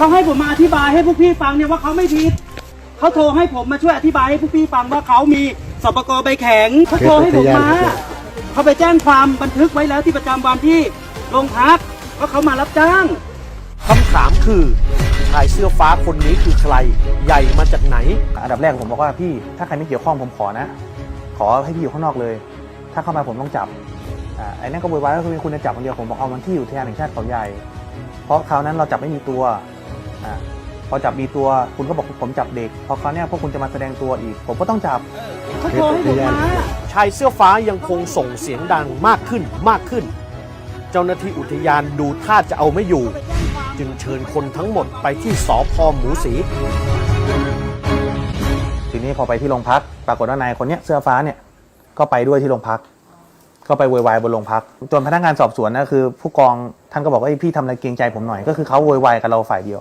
เขาให้ผมมาอธิบายให้พวกพี่ฟังเนี่ยว่าเขาไม่ผิดเขาโทรให้ผมมาช่วยอธิบายให้พวกพี่ฟังว่าเขามีสปกใบแข็งเขาโทรให้ผมมาเขาไปแจ้งความบันทึกไว้แล้วที่ประจำวันที่โรงพักว่าเขามารับจ้างคำถามคือชายเสื้อฟ้าคนนี้คือใคร ใหญ่มาจากไหน อันดับแรกผมบอกว่าพี่ถ้าใครไม่เกี่ยวข้องผมขอนะ ขอให้พี่อยู่ข้างนอกเลย ถ้าเข้ามาผมต้องจับอ่าไอ้นั่นก็โวยวายก็คือคุณจะจับคนเดียวผมบอกเอามันที่อยู่ที่อุทยานแห่งชาติเขาใหญ่ เพราะคราวนั้นเราจับไม่มีตัว อ่าพอจับมีตัวคุณก็บอกผมจับเด็ก พอคราวเนี้ยพวกคุณจะมาแสดงตัวอีก ผมก็ต้องจับ เขาโทรให้ผมมาชายเสื้อฟ้ายังคงส่งเสียงดังมากขึ้นมากขึ้น เจ้าหน้าที่อุทยานดูท่าจะเอาไม่อยู่ จึงเชิญคนทั้งหมดไปที่สพหมูสี ทีนี้พอไปที่โรงพัก ปรากฏว่านายคนเนี้ยเสื้อฟ้าเนี่ยก็ไปด้วยที่โรงพัก ก็ไปโวยวายบนโรงพัก จนพนักงานสอบสวนนะคือ ผู้กองท่านก็บอกว่าเอ้ยพี่ทำอะไรเกรงใจผมหน่อยก็คือเขาโวยวายกับเราฝ่ายเดียว